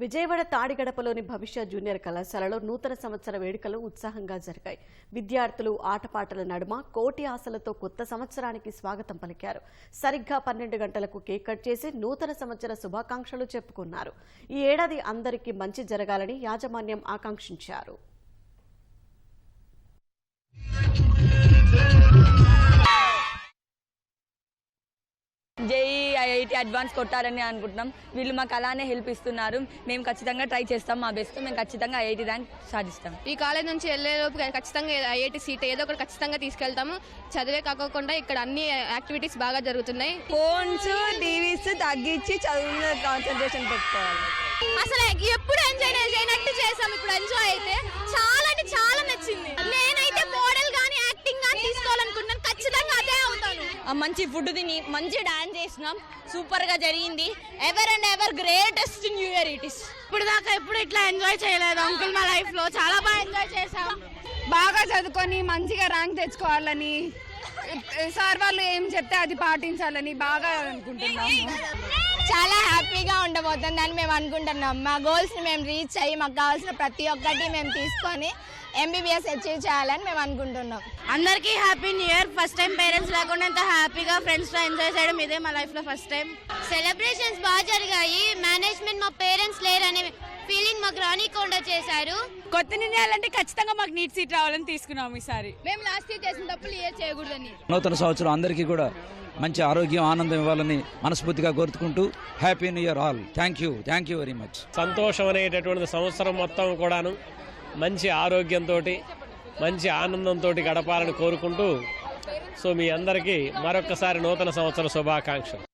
విజయవాడ తాడిగడపలోని భవిష్య జూనియర్ కళాశాలలో నూతన సంవత్సర వేడుకలు ఉత్సాహంగా జరిగాయి. విద్యార్థులు ఆటపాటల నడుమ కోటి ఆశలతో కొత్త సంవత్సరానికి స్వాగతం పలికారు. సరిగ్గా పన్నెండు గంటలకు కేక్ కట్ చేసి నూతన సంవత్సర శుభాకాంక్షలు చెప్పుకున్నారు. ఈ ఏడాది అందరికీ మంచి జరగాలని యాజమాన్యం ఆకాంక్షించారు. జేఈ ఐఐటి అడ్వాన్స్ కొట్టాలని అనుకుంటున్నాం. వీళ్ళు మాకు అలానే హెల్ప్ ఇస్తున్నారు. మేము ఖచ్చితంగా ట్రై చేస్తాం. మా బెస్ట్. మేము ఖచ్చితంగా ఐఐటి ర్యాంక్ సాధిస్తాం. ఈ కాలేజ్ నుంచి వెళ్ళేలోపు ఖచ్చితంగా ఐఐటి సీట్ ఏదో ఒకటి ఖచ్చితంగా తీసుకెళ్తాము. చదివే కాకుండా ఇక్కడ అన్ని యాక్టివిటీస్ బాగా జరుగుతున్నాయి. ఫోన్స్ టీవీస్ తగ్గించి చదువు మీద కాన్సన్ట్రేషన్ పెట్టుకోవాలి. అసలు ఎప్పుడు ఎంజాయ్ చేయనట్టు చేసాం. ఇప్పుడు ఎంజాయ్ అయితే చాలా మంచి ఫుడ్ తిని మంచి డాన్స్ చేసినాం. సూపర్గా జరిగింది. Ever and ever greatest new year it is ఇప్పుడు దాకా ఎప్పుడు ఇట్లా ఎంజాయ్ చేయలేదు అంకుల్ మా లైఫ్లో. చాలా బాగా ఎంజాయ్ చేసాం బాగా చదువుకొని మంచిగా ర్యాంక్ తెచ్చుకోవాలని సార్ వాళ్ళు ఏం చెప్తే అది పాటించాలని బాగా అనుకుంటున్నాము చాలా హ్యాపీగా ఉండబోతుందని మేము అనుకుంటున్నాం. మా గోల్స్ని మేము రీచ్ అయ్యి మాకు కావాల్సిన ప్రతి ఒక్కటి మేము తీసుకొని ఎంబీబీఎస్ అచీవ్ చేయాలని మేము అనుకుంటున్నాం. అందరికీ happy new year first time parents లేకుండా ఇంత హ్యాపీగా ఫ్రెండ్స్తో ఎంజాయ్ చేయడం ఇదే మా లైఫ్లో ఫస్ట్ టైం సెలబ్రేషన్స్ బాగా జరిగాయి. మేనేజ్మెంట్ మా పేరెంట్స్ లేరనే ఫీలింగ్ మాకు రానికుండా చేశారు. కొత్త నిర్ణయాలంటే ఖచ్చితంగా మాకు నీట్ సీట్ రావాలని తీసుకున్నాం ఈసారి. మేము లాస్ట్ ఇయర్ చేసిన తప్పులు ఇయర్ చేయకూడదని. నూతన సంవత్సరం అందరికీ కూడా మంచి ఆరోగ్యం ఆనందం ఇవ్వాలని మనస్ఫూర్తిగా కోరుకుంటూ happy new year all thank you thank you very much సంతోషం అనేటటువంటి సంవత్సరం మొత్తం కూడాను. మంచి ఆరోగ్యంతో మంచి ఆనందంతో గడపాలని కోరుకుంటూ సో మీ అందరికీ మరొక్కసారి నూతన సంవత్సర శుభాకాంక్షలు.